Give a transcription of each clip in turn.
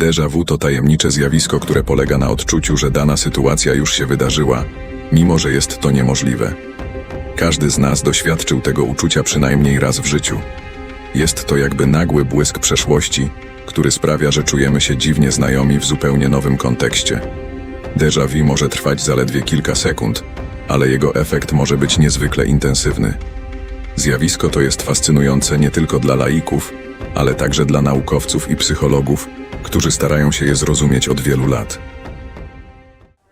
Déjà vu to tajemnicze zjawisko, które polega na odczuciu, że dana sytuacja już się wydarzyła, mimo że jest to niemożliwe. Każdy z nas doświadczył tego uczucia przynajmniej raz w życiu. Jest to jakby nagły błysk przeszłości, który sprawia, że czujemy się dziwnie znajomi w zupełnie nowym kontekście. Déjà vu może trwać zaledwie kilka sekund, ale jego efekt może być niezwykle intensywny. Zjawisko to jest fascynujące nie tylko dla laików, ale także dla naukowców i psychologów, którzy starają się je zrozumieć od wielu lat.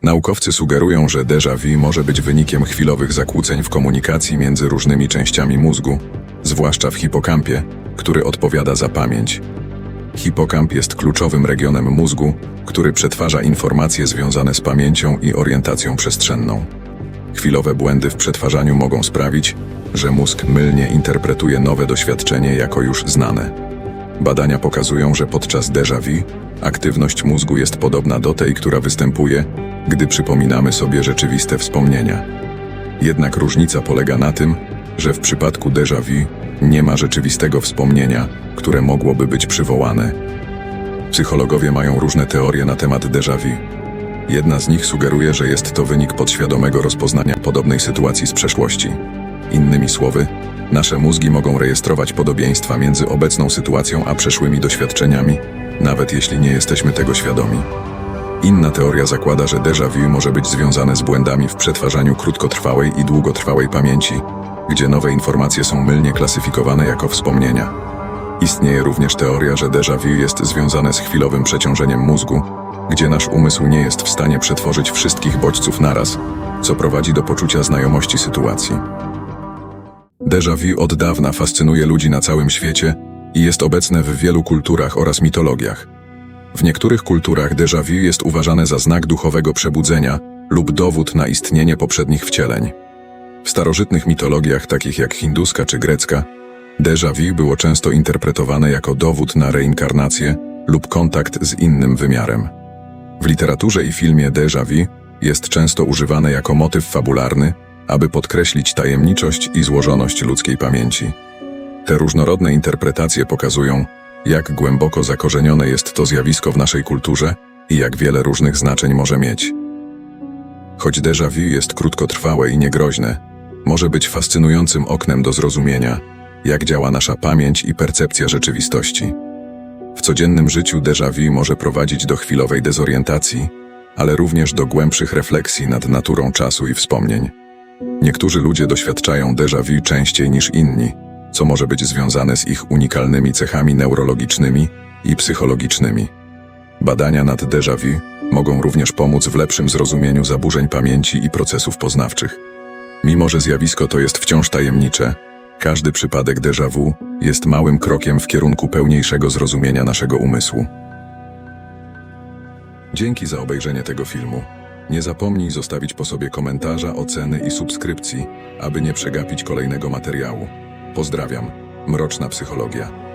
Naukowcy sugerują, że déjà vu może być wynikiem chwilowych zakłóceń w komunikacji między różnymi częściami mózgu, zwłaszcza w hipokampie, który odpowiada za pamięć. Hipokamp jest kluczowym regionem mózgu, który przetwarza informacje związane z pamięcią i orientacją przestrzenną. Chwilowe błędy w przetwarzaniu mogą sprawić, że mózg mylnie interpretuje nowe doświadczenie jako już znane. Badania pokazują, że podczas déjà vu aktywność mózgu jest podobna do tej, która występuje, gdy przypominamy sobie rzeczywiste wspomnienia. Jednak różnica polega na tym, że w przypadku déjà vu nie ma rzeczywistego wspomnienia, które mogłoby być przywołane. Psychologowie mają różne teorie na temat déjà vu. Jedna z nich sugeruje, że jest to wynik podświadomego rozpoznania podobnej sytuacji z przeszłości. Innymi słowy, nasze mózgi mogą rejestrować podobieństwa między obecną sytuacją a przeszłymi doświadczeniami, nawet jeśli nie jesteśmy tego świadomi. Inna teoria zakłada, że déjà vu może być związane z błędami w przetwarzaniu krótkotrwałej i długotrwałej pamięci, gdzie nowe informacje są mylnie klasyfikowane jako wspomnienia. Istnieje również teoria, że déjà vu jest związane z chwilowym przeciążeniem mózgu, gdzie nasz umysł nie jest w stanie przetworzyć wszystkich bodźców naraz, co prowadzi do poczucia znajomości sytuacji. Déjà vu od dawna fascynuje ludzi na całym świecie i jest obecne w wielu kulturach oraz mitologiach. W niektórych kulturach déjà vu jest uważane za znak duchowego przebudzenia lub dowód na istnienie poprzednich wcieleń. W starożytnych mitologiach, takich jak hinduska czy grecka, déjà vu było często interpretowane jako dowód na reinkarnację lub kontakt z innym wymiarem. W literaturze i filmie déjà vu jest często używane jako motyw fabularny, aby podkreślić tajemniczość i złożoność ludzkiej pamięci. Te różnorodne interpretacje pokazują, jak głęboko zakorzenione jest to zjawisko w naszej kulturze i jak wiele różnych znaczeń może mieć. Choć déjà vu jest krótkotrwałe i niegroźne, może być fascynującym oknem do zrozumienia, jak działa nasza pamięć i percepcja rzeczywistości. W codziennym życiu déjà vu może prowadzić do chwilowej dezorientacji, ale również do głębszych refleksji nad naturą czasu i wspomnień. Niektórzy ludzie doświadczają déjà vu częściej niż inni, co może być związane z ich unikalnymi cechami neurologicznymi i psychologicznymi. Badania nad déjà vu mogą również pomóc w lepszym zrozumieniu zaburzeń pamięci i procesów poznawczych. Mimo, że zjawisko to jest wciąż tajemnicze, każdy przypadek déjà vu jest małym krokiem w kierunku pełniejszego zrozumienia naszego umysłu. Dzięki za obejrzenie tego filmu. Nie zapomnij zostawić po sobie komentarza, oceny i subskrypcji, aby nie przegapić kolejnego materiału. Pozdrawiam. Mroczna Psychologia.